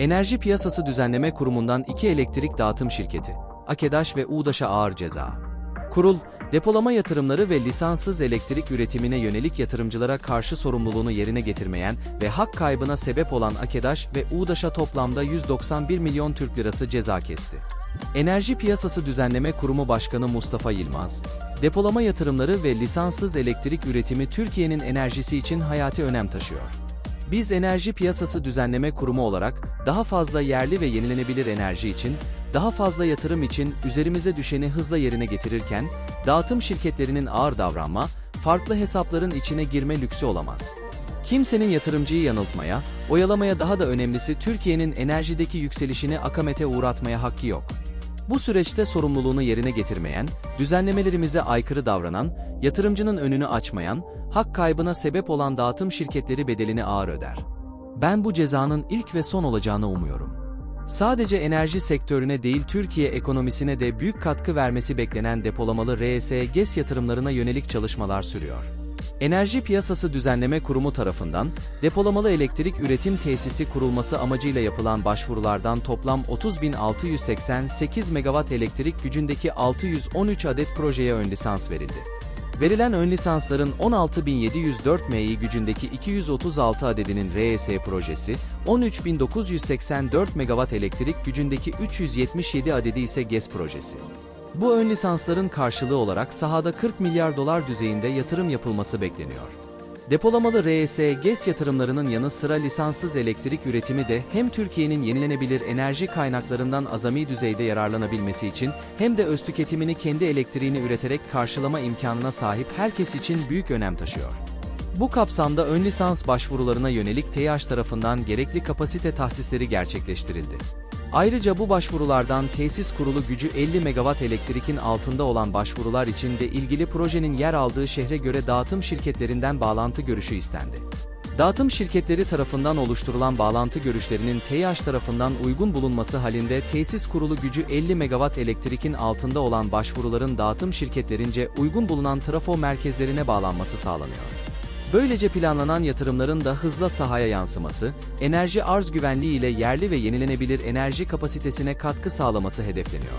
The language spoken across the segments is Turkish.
Enerji Piyasası Düzenleme Kurumu'ndan iki elektrik dağıtım şirketi, AKEDAŞ ve UDAŞ'a ağır ceza. Kurul, depolama yatırımları ve lisanssız elektrik üretimine yönelik yatırımcılara karşı sorumluluğunu yerine getirmeyen ve hak kaybına sebep olan AKEDAŞ ve UDAŞ'a toplamda 191 milyon Türk lirası ceza kesti. Enerji Piyasası Düzenleme Kurumu Başkanı Mustafa Yılmaz, depolama yatırımları ve lisanssız elektrik üretimi Türkiye'nin enerjisi için hayati önem taşıyor. Biz Enerji Piyasası Düzenleme Kurumu olarak daha fazla yerli ve yenilenebilir enerji için, daha fazla yatırım için üzerimize düşeni hızla yerine getirirken, dağıtım şirketlerinin ağır davranma, farklı hesapların içine girme lüksü olamaz. Kimsenin yatırımcıyı yanıltmaya, oyalamaya daha da önemlisi Türkiye'nin enerjideki yükselişini akamete uğratmaya hakkı yok. Bu süreçte sorumluluğunu yerine getirmeyen, düzenlemelerimize aykırı davranan, yatırımcının önünü açmayan, hak kaybına sebep olan dağıtım şirketleri bedelini ağır öder. Ben bu cezanın ilk ve son olacağını umuyorum. Sadece enerji sektörüne değil Türkiye ekonomisine de büyük katkı vermesi beklenen depolamalı RS GES yatırımlarına yönelik çalışmalar sürüyor. Enerji Piyasası Düzenleme Kurumu tarafından depolamalı elektrik üretim tesisi kurulması amacıyla yapılan başvurulardan toplam 30.688 megawatt elektrik gücündeki 613 adet projeye ön lisans verildi. Verilen ön lisansların 16.704 MI gücündeki 236 adedinin RES projesi, 13.984 megawatt elektrik gücündeki 377 adedi ise GES projesi. Bu ön lisansların karşılığı olarak sahada 40 milyar dolar düzeyinde yatırım yapılması bekleniyor. Depolamalı RES GES yatırımlarının yanı sıra lisanssız elektrik üretimi de hem Türkiye'nin yenilenebilir enerji kaynaklarından azami düzeyde yararlanabilmesi için hem de öz tüketimini kendi elektriğini üreterek karşılama imkanına sahip herkes için büyük önem taşıyor. Bu kapsamda ön lisans başvurularına yönelik TEİAŞ tarafından gerekli kapasite tahsisleri gerçekleştirildi. Ayrıca bu başvurulardan tesis kurulu gücü 50 megawatt elektrikin altında olan başvurular için de ilgili projenin yer aldığı şehre göre dağıtım şirketlerinden bağlantı görüşü istendi. Dağıtım şirketleri tarafından oluşturulan bağlantı görüşlerinin TEİAŞ tarafından uygun bulunması halinde tesis kurulu gücü 50 megawatt elektrikin altında olan başvuruların dağıtım şirketlerince uygun bulunan trafo merkezlerine bağlanması sağlanıyor. Böylece planlanan yatırımların da hızla sahaya yansıması, enerji arz güvenliği ile yerli ve yenilenebilir enerji kapasitesine katkı sağlaması hedefleniyor.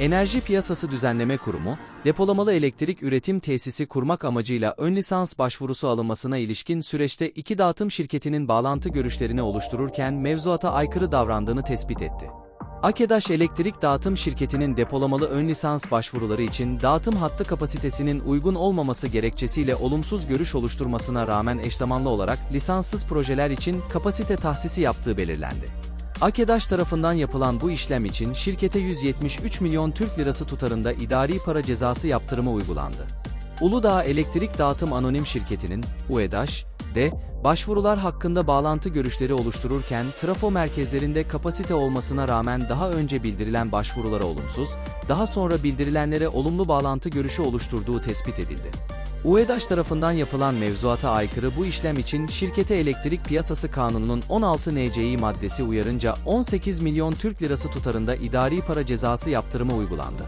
Enerji Piyasası Düzenleme Kurumu, depolamalı elektrik üretim tesisi kurmak amacıyla ön lisans başvurusu alınmasına ilişkin süreçte iki dağıtım şirketinin bağlantı görüşlerini oluştururken mevzuata aykırı davrandığını tespit etti. Akedaş Elektrik Dağıtım Şirketi'nin depolamalı ön lisans başvuruları için dağıtım hattı kapasitesinin uygun olmaması gerekçesiyle olumsuz görüş oluşturmasına rağmen eşzamanlı olarak lisanssız projeler için kapasite tahsisi yaptığı belirlendi. Akedaş tarafından yapılan bu işlem için şirkete 173 milyon Türk lirası tutarında idari para cezası yaptırımı uygulandı. Uludağ Elektrik Dağıtım Anonim Şirketi'nin, UEDAŞ, de başvurular hakkında bağlantı görüşleri oluştururken trafo merkezlerinde kapasite olmasına rağmen daha önce bildirilen başvurulara olumsuz, daha sonra bildirilenlere olumlu bağlantı görüşü oluşturduğu tespit edildi. UEDAŞ tarafından yapılan mevzuata aykırı bu işlem için şirkete elektrik piyasası kanununun 16 NCİ maddesi uyarınca 18 milyon Türk lirası tutarında idari para cezası yaptırımı uygulandı.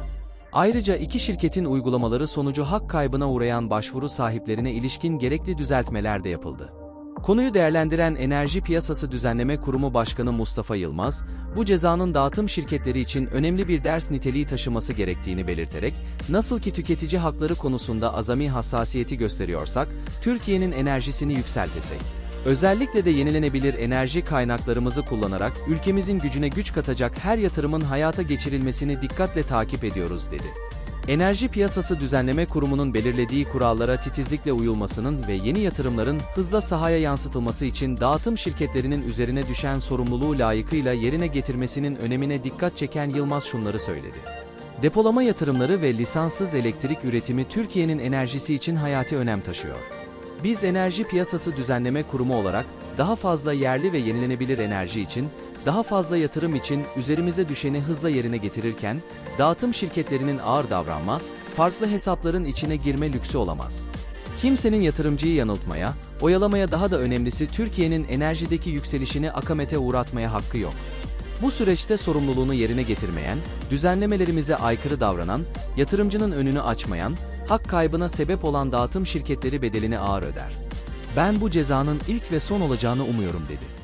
Ayrıca iki şirketin uygulamaları sonucu hak kaybına uğrayan başvuru sahiplerine ilişkin gerekli düzeltmeler de yapıldı. Konuyu değerlendiren Enerji Piyasası Düzenleme Kurumu Başkanı Mustafa Yılmaz, bu cezanın dağıtım şirketleri için önemli bir ders niteliği taşıması gerektiğini belirterek, nasıl ki tüketici hakları konusunda azami hassasiyeti gösteriyorsak, Türkiye'nin enerjisini yükseltesek. Özellikle de yenilenebilir enerji kaynaklarımızı kullanarak ülkemizin gücüne güç katacak her yatırımın hayata geçirilmesini dikkatle takip ediyoruz dedi. Enerji Piyasası Düzenleme Kurumu'nun belirlediği kurallara titizlikle uyulmasının ve yeni yatırımların hızla sahaya yansıtılması için dağıtım şirketlerinin üzerine düşen sorumluluğu layıkıyla yerine getirmesinin önemine dikkat çeken Yılmaz şunları söyledi. Depolama yatırımları ve lisanssız elektrik üretimi Türkiye'nin enerjisi için hayati önem taşıyor. Biz Enerji Piyasası Düzenleme Kurumu olarak daha fazla yerli ve yenilenebilir enerji için, daha fazla yatırım için üzerimize düşeni hızla yerine getirirken, dağıtım şirketlerinin ağır davranma, farklı hesapların içine girme lüksü olamaz. Kimsenin yatırımcıyı yanıltmaya, oyalamaya daha da önemlisi Türkiye'nin enerjideki yükselişini akamete uğratmaya hakkı yok. Bu süreçte sorumluluğunu yerine getirmeyen, düzenlemelerimize aykırı davranan, yatırımcının önünü açmayan, hak kaybına sebep olan dağıtım şirketleri bedelini ağır öder. Ben bu cezanın ilk ve son olacağını umuyorum dedi.